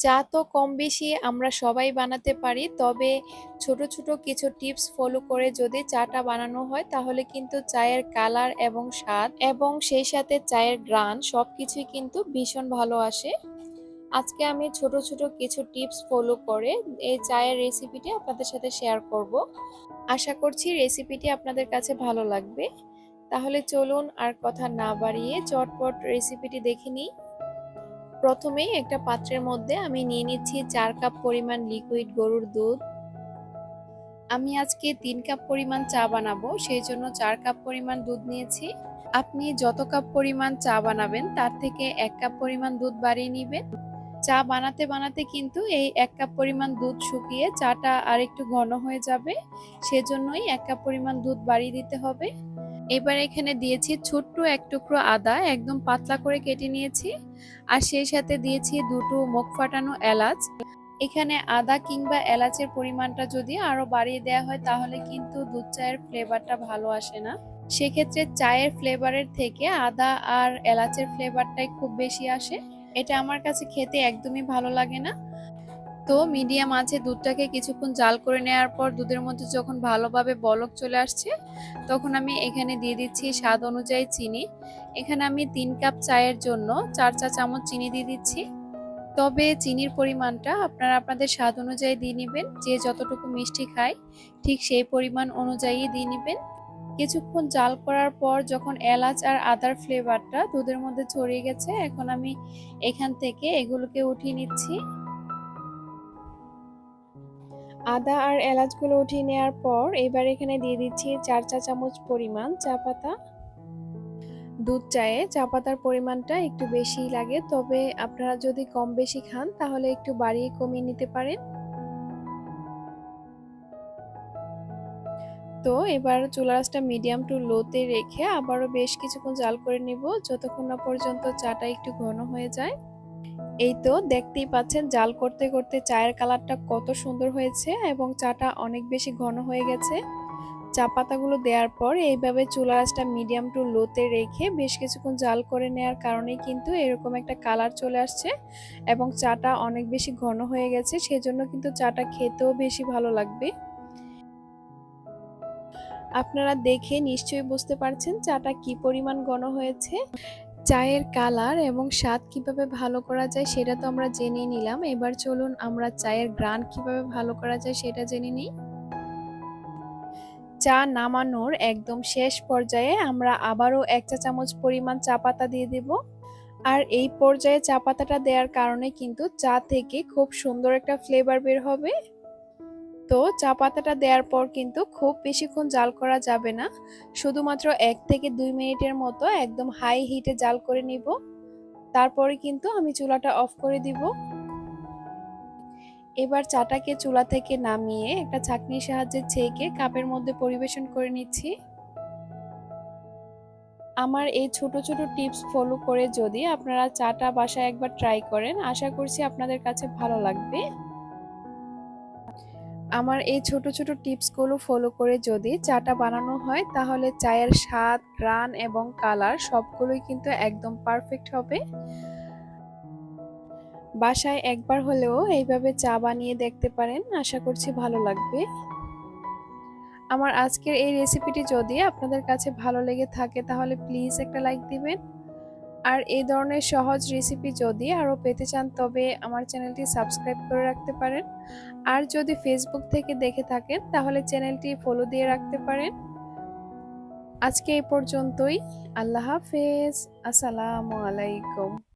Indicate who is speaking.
Speaker 1: চা তো কম বেশি আমরা সবাই বানাতে পারি, তবে ছোট ছোট কিছু টিপস ফলো করে যদি চাটা বানানো হয়, তাহলে কিন্তু চায়ের কালার এবং স্বাদ এবং সেই সাথে চায়ের গ্রান সব কিছুই কিন্তু ভীষণ ভালো আসে। আজকে আমি ছোট ছোট কিছু টিপস ফলো করে এই চায়ের রেসিপিটি আপনাদের সাথে শেয়ার করব। আশা করছি রেসিপিটি আপনাদের কাছে ভালো লাগবে। তাহলে চলুন আর কথা না বাড়িয়ে চটপট রেসিপিটি দেখে নিই। প্রথমেই একটা পাত্রের মধ্যে আমি নিয়ে নিচ্ছি চার কাপ পরিমাণ লিকুইড গরুর দুধ। আমি আজকে তিন কাপ পরিমাণ চা বানাবো, সেই জন্য চার কাপ পরিমাণ দুধ নিয়েছি। আপনি যত কাপ পরিমাণ চা বানাবেন, তার থেকে এক কাপ পরিমাণ দুধ বাড়িয়ে নেবেন। চা বানাতে বানাতে কিন্তু এই এক কাপ পরিমাণ দুধ শুকিয়ে চাটা আর একটু ঘন হয়ে যাবে, সেজন্যই এক কাপ পরিমাণ দুধ বাড়িয়ে দিতে হবে। এবার এখানে দিয়েছি ছোট্ট এক টুকরো আদা, একদম পাতলা করে কেটে নিয়েছি। আর সেই সাথে দিয়েছি দুটো মুখ ফাটানো এলাচ। এখানে আদা কিংবা এলাচের পরিমাণটা যদি আরও বাড়িয়ে দেওয়া হয়, তাহলে কিন্তু দুধ চায়ের ফ্লেভারটা ভালো আসে না। সেক্ষেত্রে চায়ের ফ্লেভারের থেকে আদা আর এলাচের ফ্লেভারটাই খুব বেশি আসে। এটা আমার কাছে খেতে একদমই ভালো লাগে না। তো মিডিয়াম আছে দুধটাকে কিছুক্ষণ জাল করে নেওয়ার পর দুধের মধ্যে যখন ভালোভাবে বলক চলে আসছে, তখন আমি এখানে দিয়ে দিচ্ছি স্বাদ অনুযায়ী চিনি। এখানে আমি তিন কাপ চায়ের জন্য চার চা চামচ চিনি দিয়ে দিচ্ছি। তবে চিনির পরিমাণটা আপনারা আপনাদের স্বাদ অনুযায়ী দিয়ে নেবেন, যে যতটুকু মিষ্টি খায় ঠিক সেই পরিমাণ অনুযায়ী দিয়ে নেবেন। কিছুক্ষণ জাল করার পর যখন এলাচ আর আদার ফ্লেভারটা দুধের মধ্যে ছড়িয়ে গেছে, এখন আমি এখান থেকে এগুলোকে উঠিয়ে নিচ্ছি। আদা আর এলাচগুলো উঠিয়ে নেওয়ার পর এবার এখানে দিয়ে দিচ্ছি চার চা চামচ পরিমাণ চা পাতা। দুধ চায়ে চা পাতার পরিমাণটা একটু বেশি লাগে, তবে আপনারা যদি কম বেশি খান তাহলে একটু বাড়িয়ে কমিয়ে নিতে পারেন। তো এবার চুলারাসটা মিডিয়াম টু লোতে রেখে আবারও বেশ কিছুক্ষণ জাল করে নিব, যতক্ষণ না পর্যন্ত চাটা একটু ঘন হয়ে যায়। এই তো দেখতেই পাচ্ছেন জাল করতে করতে চায়ের কালারটা কত সুন্দর হয়েছে এবং চাটা অনেক বেশি ঘন হয়ে গেছে। চা পাতাগুলো দেওয়ার পর এইভাবে চুলা মিডিয়াম টু লোতে রেখে বেশ কিছুক্ষণ জাল করে নেওয়ার কারণেই কিন্তু এরকম একটা কালার চলে আসছে এবং চাটা অনেক বেশি ঘন হয়ে গেছে, সেজন্য কিন্তু চাটা খেতেও বেশি ভালো লাগবে। আপনারা দেখে নিশ্চয়ই বুঝতে পারছেন চাটা কি পরিমাণ ঘন হয়েছে। চায়ের কালার এবং স্বাদ কীভাবে ভালো করা যায় সেটা তো আমরা জেনে নিলাম। এবার চলুন আমরা চায়ের গ্রান কীভাবে ভালো করা যায় সেটা জেনে নিই। চা নামানোর একদম শেষ পর্যায়ে আমরা আবারও এক চা চামচ পরিমাণ চা পাতা দিয়ে দেব। আর এই পর্যায়ে চা পাতাটা দেওয়ার কারণে কিন্তু চা থেকে খুব সুন্দর একটা ফ্লেভার বের হবে। তো চা পাতাটা দেওয়ার পর কিন্তু খুব বেশিক্ষণ জাল করা যাবে না। শুধুমাত্র এক থেকে দুই মিনিটের মতো একদম হাই হিটে জাল করে নিব। তারপরে কিন্তু আমি চুলাটা অফ করে দিব। এবার চাটাকে চুলা থেকে নামিয়ে একটা ছাকনির সাহায্যে ছেঁকে কাপের মধ্যে পরিবেশন করে নিচ্ছি। আমার এই ছোট ছোট টিপস ফলো করে যদি আপনারা চাটা বাসায় একবার ট্রাই করেন, আশা করছি আপনাদের কাছে ভালো লাগবে। আমার এই ছোট ছোট টিপসগুলো ফলো করে যদি চাটা বানানো হয়, তাহলে চায়ের স্বাদ, গ্রান এবং কালার সবগুলোই কিন্তু একদম পারফেক্ট হবে। বাসায় একবার হলেও এইভাবে চা বানিয়ে দেখতে পারেন, আশা করছি ভালো লাগবে। আমার আজকের এই রেসিপিটি যদি আপনাদের কাছে ভালো লেগে থাকে, তাহলে প্লিজ একটা লাইক দিবেন। আর এই ধরনের সহজ রেসিপি যদি আরও পেতে চান, তবে আমার চ্যানেলটি সাবস্ক্রাইব করে রাখতে পারেন। আর যদি ফেসবুক থেকে দেখে থাকেন, তাহলে চ্যানেলটি ফলো দিয়ে রাখতে পারেন। আজকে এই পর্যন্তই। আল্লাহ হাফেজ। আসসালামু আলাইকুম।